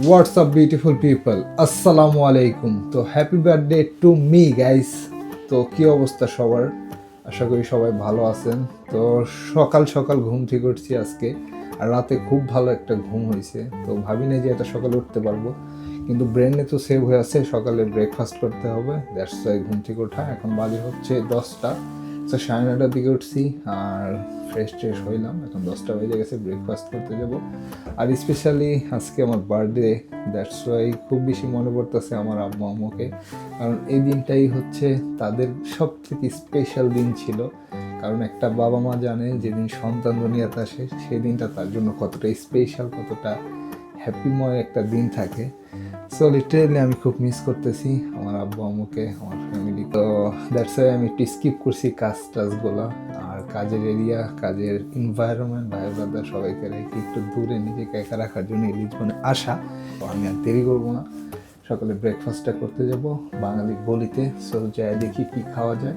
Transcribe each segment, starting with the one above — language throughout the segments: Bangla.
হোয়াটসঅ্যাপ বিউটিফুল পিপল আসসালামু আলাইকুম তো happy birthday to me guys তো কি অবস্থা সবার? আশা করি সবাই ভালো আছেন। তো সকাল সকাল ঘুম থেকে উঠছি আজকে। আর রাতে খুব ভালো একটা ঘুম হয়েছে। তো ভাবি না যে এটা সকালে উঠতে পারব। কিন্তু ব্রেনে তো সেভ হয়ে আছে। সকালে ব্রেকফাস্ট করতে হবে। দ্যাটস ওয়াই ঘুম থেকে ওঠা। এখন বাজে হচ্ছে দশটা। তো সাড়ে নটার দিকে উঠছি আর ফ্রেশ ট্রেশ হইলাম। এখন দশটা বেজে গেছে ব্রেকফাস্ট করতে যাব। আর স্পেশালি আজকে আমার বার্থডে দ্যাটস ওয়াই খুব বেশি মনে পড়তেছে আমার আম্মু আম্মুকে। কারণ এই দিনটাই হচ্ছে তাদের সব থেকে স্পেশাল দিন ছিল। কারণ একটা বাবা মা জানে যেদিন সন্তান দুনিয়াতে আসে, সেই দিনটা তার জন্য কতটা স্পেশাল কতটা হ্যাপিময় একটা দিন থাকে। সো লিটারেলি আমি খুব মিস করতেছি আমার আব্বু, আম্মুকে, আমার ফ্যামিলি তো দ্যাটস ওয়াই আমি একটু স্কিপ করছি কাজ টাজগুলো। আর কাজের এরিয়া কাজের এনভায়রনমেন্ট ভাই ব্রাদার সবাইকে রেখে একটু দূরে নিজেকে একা রাখার জন্য এই লিজবনে আসা তো আমি আর দেরি করব না। সকালে ব্রেকফাস্টটা করতে যাব বাঙালি বলিতে সো যাই দেখি কি খাওয়া যায়।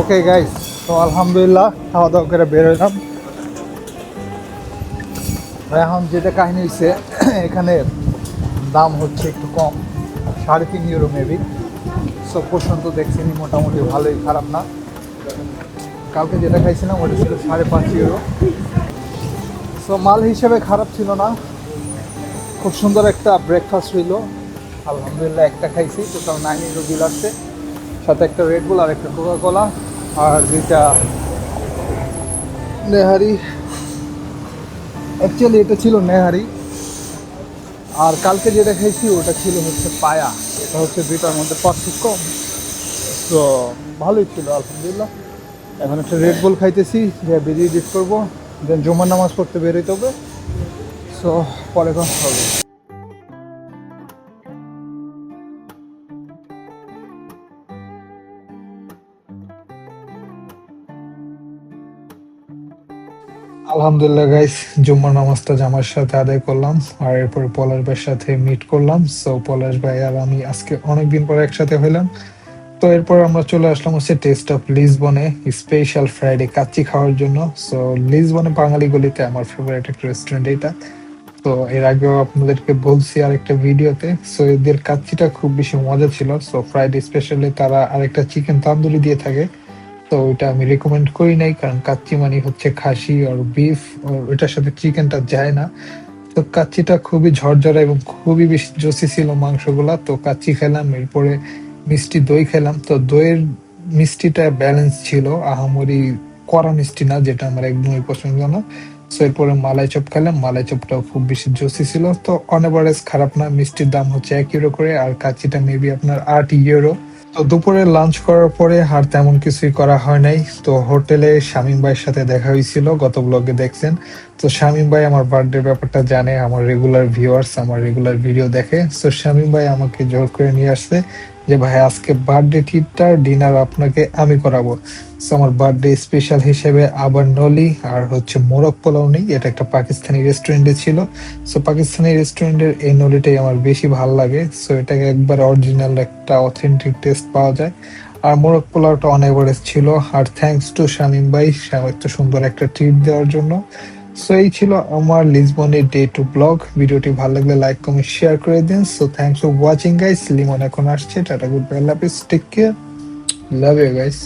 ওকে গাইস তো আলহামদুলিল্লাহ খাওয়া দাওয়া করে বের হইলাম এখন যেটা কাহিনী হয়েছে এখানে দাম হচ্ছে একটু কম, সাড়ে তিন ইউরো মেবি সব পর্যন্ত দেখছি মোটামুটি ভালোই, খারাপ না। কালকে যেটা খাইছিলাম, ওটা ছিল সাড়ে পাঁচ ইউরো সো মাল হিসেবে খারাপ ছিল না। খুব সুন্দর একটা ব্রেকফাস্ট হইল। আলহামদুলিল্লাহ, একটা খাইছি। টোটাল নাইন ইউরো বিল আসছে। সাথে একটা রেড বুল আর একটা কোকা কোলা আর দুইটা নেহারি। অ্যাকচুয়ালি এটা ছিল নেহারি। আর কালকে যেটা খাইছি ওটা ছিল হচ্ছে পায়া। এটা হচ্ছে দুইটার মধ্যে পার্থক্য। তো ভালোই ছিল, আলহামদুলিল্লাহ। এখন একটা রেড বুল খাইতেছি যে বেরিয়ে ডিট করব। দেন জুমার নামাজ পড়তে বেরোতে হবে। সো পরে কথা হবে। আলহামদুলিল্লাহ গাইস জুম্মার নামাজটা জামার সাথে আদায় করলাম, আর এরপরে পলাশ ভাইয়ের সাথে মিট করলাম। সো পলাশ ভাই আর আমি আজকে অনেকদিন পরে একসাথে হইলাম। তো এরপর আমরা চলে আসলাম হচ্ছে টেস্ট অফ লিসবনে স্পেশাল ফ্রাইডে কাচ্চি খাওয়ার জন্য। সো লিসবনে বাঙালি গলিতে আমার ফেভারিট একটা রেস্টুরেন্ট এটা। তো এর আগেও আপনাদেরকে বলছি আরেকটা ভিডিওতে সো এদের কাচ্চিটা খুব বেশি মজা ছিল। সো ফ্রাইডে স্পেশালি তারা আরেকটা চিকেন তান্দুরি দিয়ে থাকে। তো ওইটা আমি রেকমেন্ড করি নাই, কারণ কাচ্চি মানে হচ্ছে খাসি আর বিফ ওইটার সাথে চিকেনটা যায় না। তো কাচ্চিটা খুবই ঝরঝরা এবং খুবই বেশি জসি ছিল মাংসগুলা, তো কাচ্চি খেলাম, এরপরে মিষ্টি দই খেলাম। তো দইয়ের মিষ্টিটা ব্যালেন্স ছিল, আহামরি কড়া মিষ্টি না, যেটা আমার একদমই পছন্দ না। সো এরপরে মালাই চপ খেলাম, মালাই চপটাও খুব বেশি জসি ছিল। তো অনভারেজ খারাপ না, মিষ্টির দাম হচ্ছে এক ইউরো করে, আর কাচ্চিটা মেবি আপনার আট ইউরো তো দুপুরে লাঞ্চ করার পরে আর তেমন কিছুই করা হয় নাই। তো হোটেলে শামিম ভাইয়ের সাথে দেখা হয়েছিল, গত ব্লগে দেখছেন। তো শামীম ভাই আমার বার্থডে ব্যাপারটা জানে, আমার রেগুলার ভিউয়ার্স আমার রেগুলার ভিডিও দেখে। তো শামিম ভাই আমাকে জোর করে নিয়ে আসছে। যে ভাই আজকে বার্থডে ট্রিটটা ডিনার আপনাকে আমি করাবো। So, আমার বার্থডে স্পেশাল হিসেবে আবার নলি আর হচ্ছে মোরগ পোলাও নেই। এটা একটা পাকিস্তানি রেস্টুরেন্টে ছিল। সো পাকিস্তানি রেস্টুরেন্টের এই নলিটাই আমার বেশি ভালো লাগে। সো এটাকে একবার অরিজিনাল একটা অথেন্টিক টেস্ট পাওয়া যায়। আর মোরগ পোলাওটা অন ছিল। আর থ্যাঙ্কস টু শামীম ভাই এত সুন্দর একটা ট্রিট দেওয়ার জন্য। সো এই ছিল আমার লিসবনের ডে টু ব্লগ ভিডিওটি ভালো লাগলে লাইক কমেন্ট শেয়ার করে দিন। So thanks for watching guys Limon এখন আসছে। Tata good bye love take care love you guys